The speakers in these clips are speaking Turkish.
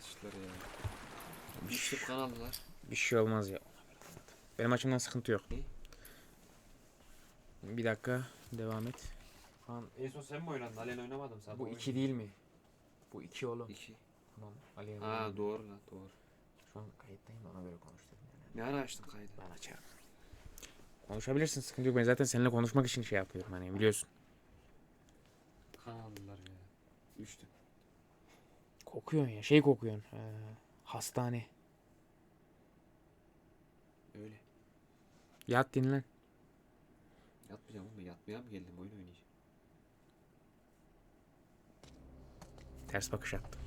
atışları ya. Üçlük kan aldılar. Bir şey olmaz ya. Benim açımdan sıkıntı yok. İyi. Bir dakika devam et. Kan en son sen mi oynadın? Alen oynamadım sen. Bu iki değil mi? Bu iki oğlum. İki. Tamam. Ali Ha doğru lan doğru. Şu an kayıttayım da ona göre konuş dedim yani. Ne ara açtın kaydı? Ben açarım. Konuşabilirsin sıkıntı yok. Ben zaten seninle konuşmak için şey yapıyorum hani biliyorsun. Kan aldılar ya. Üçtü. Kokuyorsun ya şey kokuyorsun. Ee, hastane. Öyle. Yat dinlen. Yatmayacağım ama yatmaya mı geldim oyun oynayacağım. Ters bakış attım.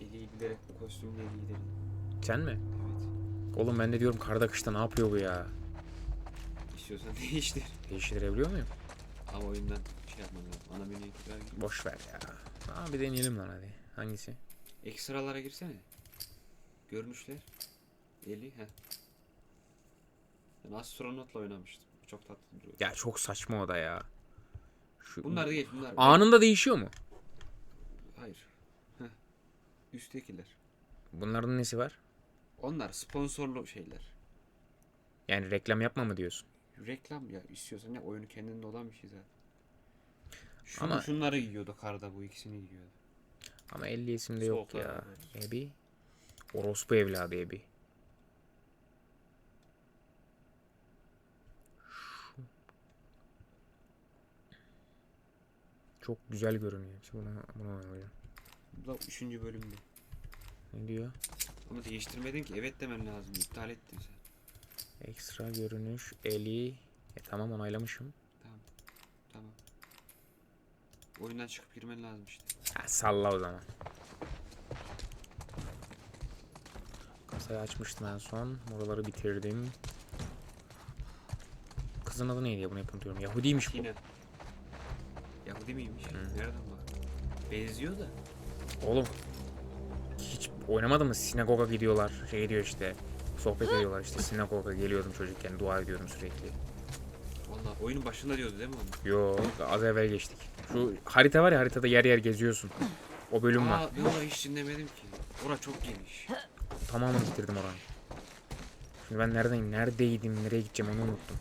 Eli'yi bilerek bu kostümle Eli'yi gidelim. Sen mi? Evet. Oğlum ben de diyorum karda kışta ne yapıyor bu ya? İstiyorsan değiştir. Değiştirebiliyor muyum? Ama oyundan şey yapman lazım. Ana menüye tekrar gir. Boş ver ya. Tamam bir deneyelim lan hadi. Hangisi? Ekstralara girsene. Görünüşler. Eli he. Ben astronotla oynamıştım. Çok tatlı duruyor. Ya çok saçma o da ya. Şu... Bunlar değil bunlar. Anında değişiyor mu? Hayır. Heh. Üsttekiler. Bunların nesi var? Onlar sponsorlu şeyler. Yani reklam yapma mı diyorsun? Reklam ya istiyorsan ne oyunu kendinde olan bir şey zaten. Şunu, Ama- şunları giyiyordu karda bu ikisini giyiyordu. Ama 50 isimde yok ya. Ebi. Orospu evladı Ebi. Şu. Çok güzel görünüyor. Şimdi Bunu, bunu oynayacağım. Bu da üçüncü bölümde. Ne diyor? Ama değiştirmedin ki evet demen lazım. İptal ettin sen. Ekstra görünüş, eli. E tamam onaylamışım. Oyundan çıkıp girmen lazım işte. Ha, salla o zaman. Kasayı açmıştım en son. Oraları bitirdim. Kızın adı neydi ya bunu yapın diyorum. Yahudiymiş bu. Tina. Yahudi miymiş? Nereden bak? Benziyor da. Oğlum hiç oynamadı mı? Sinagoga gidiyorlar. Şey diyor işte. Sohbet ediyorlar işte. Sinagoga geliyordum çocukken. Dua ediyordum sürekli. Valla oyunun başında diyordu değil mi onu? Yo az evvel geçtik. Şu harita var ya haritada yer yer geziyorsun. O bölüm var. Aa ben orayı hiç dinlemedim ki. Ora çok geniş. Tamamını bitirdim oranı. Şimdi ben neredeyim? Neredeydim? Nereye gideceğim onu unuttum.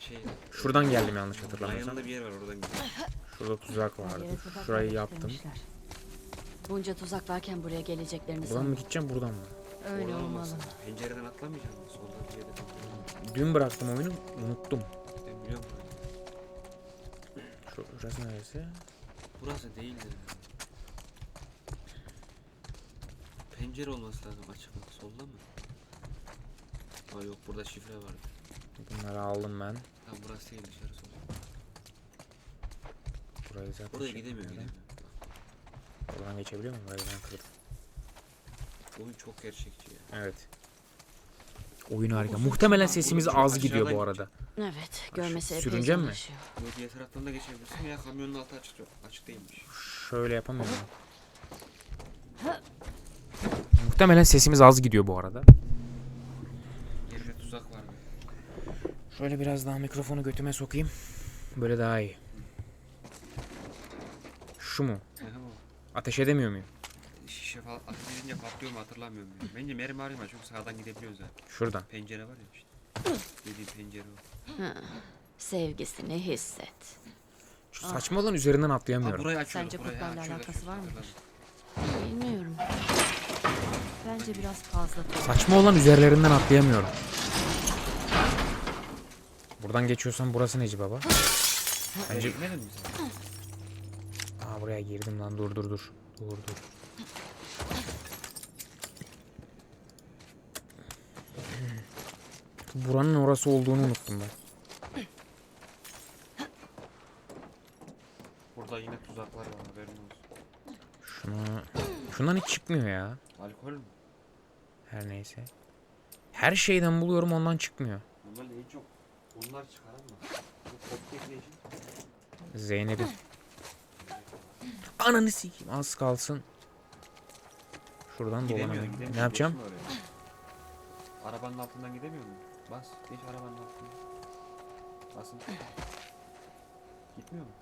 Şey, Şuradan geldim yanlış hatırlamıyorsam. Ryan'da bir yer var oradan gidiyor. Şurada tuzak vardı. Yere tuzak Şurayı yaptım. Bunca tuzak varken buraya geleceklerini Buradan mı gideceğim buradan mı? Öyle Oradan olmalı. olmasın. Pencereden atlamayacak mısın? Soldan bir yerden. Dün bıraktım oyunu unuttum. Ben biliyorum. Şu, şurası neresi? Burası değildir. Pencere olması lazım açık mı? Solda mı? Aa yok burada şifre vardı. Bunları aldım ben. Tamam burası değil dışarı sol. Burayı zaten Oraya gidemiyor gidemiyor. Buradan geçebiliyor muyum? Burayı ben kırdım. Oyun çok gerçekçi ya. Evet. Oyun harika. Muhtemelen sesimiz az gidiyor bu arada. Evet, görmesi epey sürüneceğim mi? zorlaşıyor. Yo diğer taraftan da geçebilirsin ya kamyonun altı açık yok. Açık değilmiş. Şöyle yapamıyorum. Muhtemelen sesimiz az gidiyor bu arada. Yerinde tuzak var mı? Şöyle biraz daha mikrofonu götüme sokayım. Böyle daha iyi. Şu mu? Aha bu. Ateş edemiyor muyum? Şişe falan ateş edince patlıyor mu hatırlamıyorum. ya. Bence mermi arayma çünkü sağdan gidebiliyoruz zaten. Şuradan. Pencere var ya işte. Dediğim pencere o. Sevgisini hisset. Şu saçma olan üzerinden atlayamıyorum. burayı açıyorduk. Sence burayı. Ha, kurtlarla açıyorduk, alakası var açıyorduk, mıdır? hatırladım. Bilmiyorum. Bence biraz fazla. Saçma olan üzerlerinden atlayamıyorum. Buradan geçiyorsam burası neci baba? Bence... Gitmedin mi sen? Aa buraya girdim lan dur dur dur. Dur dur. Buranın orası olduğunu unuttum ben. Burada yine tuzaklar var haberin olsun. Şunu... Şundan hiç çıkmıyor ya. Alkol mü? Her neyse. Her şeyden buluyorum ondan çıkmıyor. Bunlar en çok onlar çıkaran mı? Bu koptek ne için? Zeynep'in. Ananı sikeyim az kalsın. Şuradan dolanamıyorum. Ne yapacağım? Arabanın altından gidemiyor mu? Bas, geç arabanın altından. Basın. Gitmiyor mu?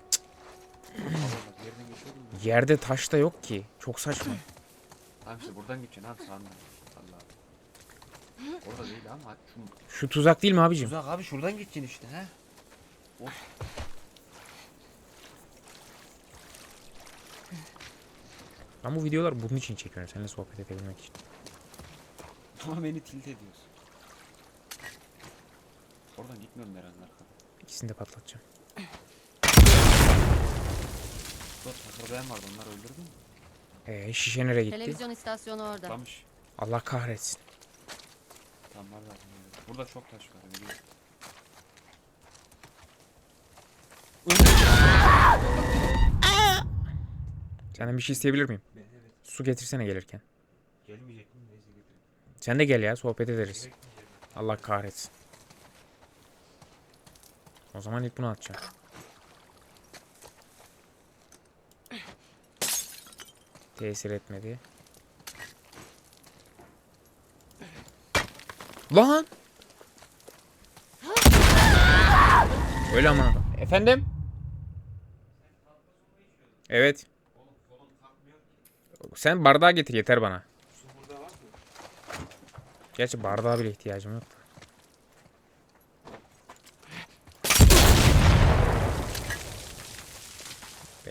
Yerden geçiyordum ya. Yerde taş da yok ki. Çok saçma. Tamam işte buradan geçeceksin abi sağından. Allah. Orada değil ama şu Şu tuzak değil mi abicim? Uzak abi şuradan geçeceksin işte he. Of. Ben bu videoları bunun için çekiyorum. Seninle sohbet edebilmek için. Ama beni tilt ediyorsun. Oradan gitmiyorum herhalde arkadan. İkisini de patlatacağım. Burada takırdayan vardı onlar öldürdün mü? Ee, şişe nereye gitti? Televizyon istasyonu orada. Tutlamış. Allah kahretsin. Tamam var zaten. öyle. Burada çok taş var biliyorum. Senden bir şey isteyebilir miyim? Su getirsene gelirken. Gelmeyecek mi? Neyse getireyim. Sen de gel ya sohbet ederiz. Allah kahretsin. O zaman ilk bunu atacağım. Tesir etmedi. Lan! Öyle ama. Efendim? Evet. Sen bardağı getir yeter bana. Gerçi bardağa bile ihtiyacım yok.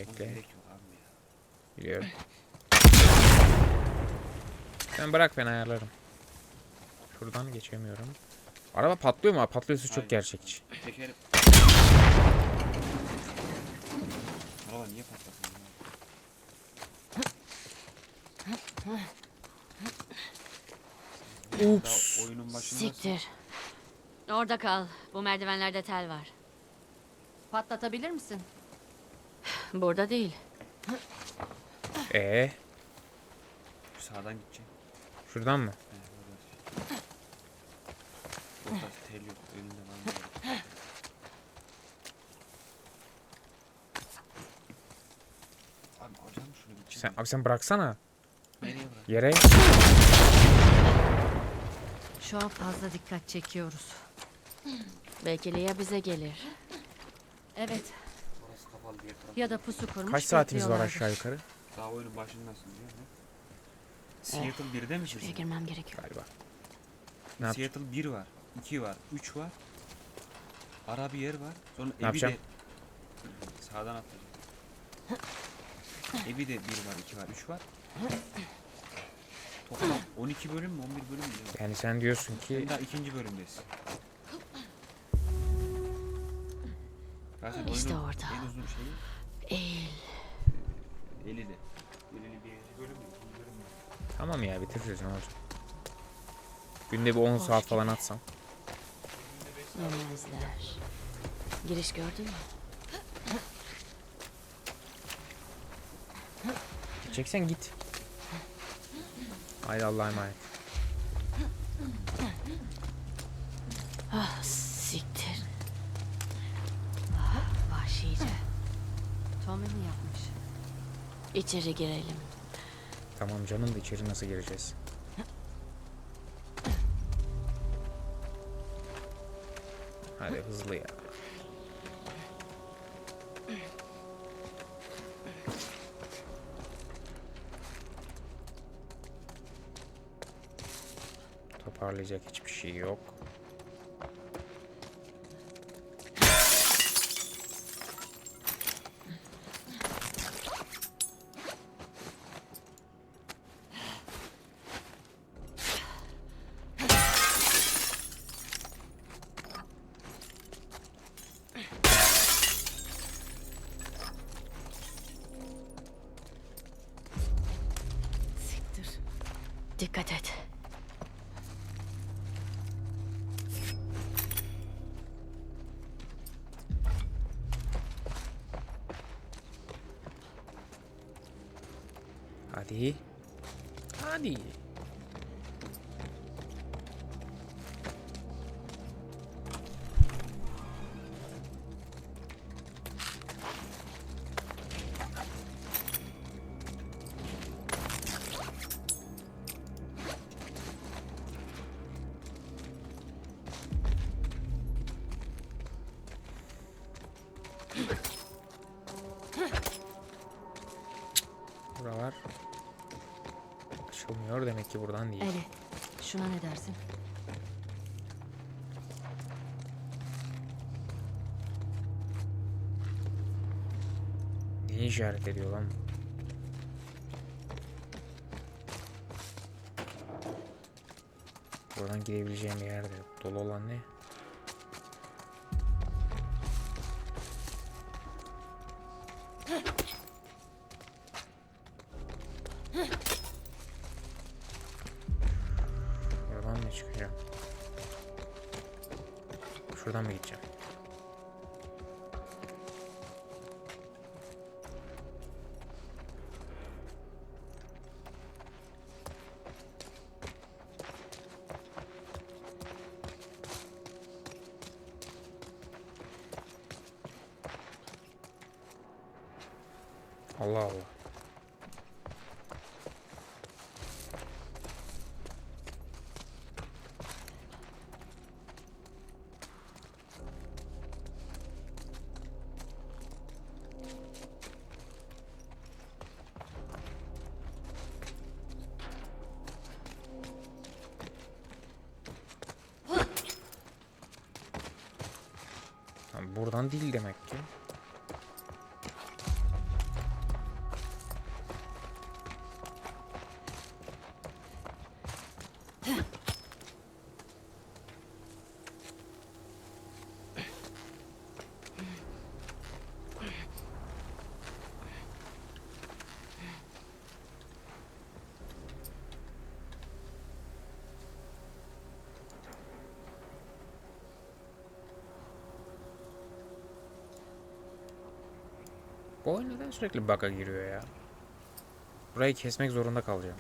Bekle. Gerek yok abi ya. Biliyorum. Sen bırak ben ayarlarım. Şuradan geçemiyorum. Araba patlıyor mu? abi? Patlıyorsa çok Hayır. gerçekçi. Tekerim. Araba niye patlasın ya? Ups. Daha oyunun başındasın. Siktir. Orada kal. Bu merdivenlerde tel var. Patlatabilir misin? Burada değil. Ee, Sağdan gideceksin. şuradan mı? He, orada. Tel yok. Önünde var şunu Sen, abi sen bıraksana. Nereye bırak? Yere. Şu an fazla dikkat çekiyoruz. Belki Lia bize gelir. Evet. Kapalı diye. Ya da pusu kurmuş Kaç saatimiz var bekliyorlardır. aşağı yukarı? Daha oyunun başındasın diyor mu? Seattle 1'de misin Şuraya girmem gerekiyor. Galiba. Ne yap- Seattle 1 var, 2 var, 3 var. Ara bir yer var. Sonra evi yapacağım? de sağdan atlayacağım. evi de 1 var, 2 var, 3 var. Toplam 12 bölüm mü 11 bölüm mü? ne? Yani sen diyorsun ki daha ikinci bölümdesin. Zaten İşte oyunun orada. En uzun şeyi Eğil. eli de. Elili birinci bölüm mü? ikinci bölüm mü? tamam ya bitiririz ne olacak. Günde bir 10 Hoş saat falan atsam. Yemezler. Giriş gördün mü? Gideceksen git. Haydi Allah'a emanet. Ah siktir. Ah, vahşice. Tommy mi yapmış? İçeri girelim. Tamam canım da içeri nasıl gireceğiz? Hadi hızlı ya. Toparlayacak hiçbir şey yok. Hadi. Hadi. Açılmıyor demek ki buradan değil. Eli, şuna ne dersin? Neyi işaret ediyor lan? Buradan gidebileceğim bir yer de yok. Dolu olan ne? Çıkacağım? Şuradan mı gideceğim? Allah Allah. Buradan değil demek ki. Bu oyun neden sürekli bug'a giriyor ya? Burayı kesmek zorunda kalacağım.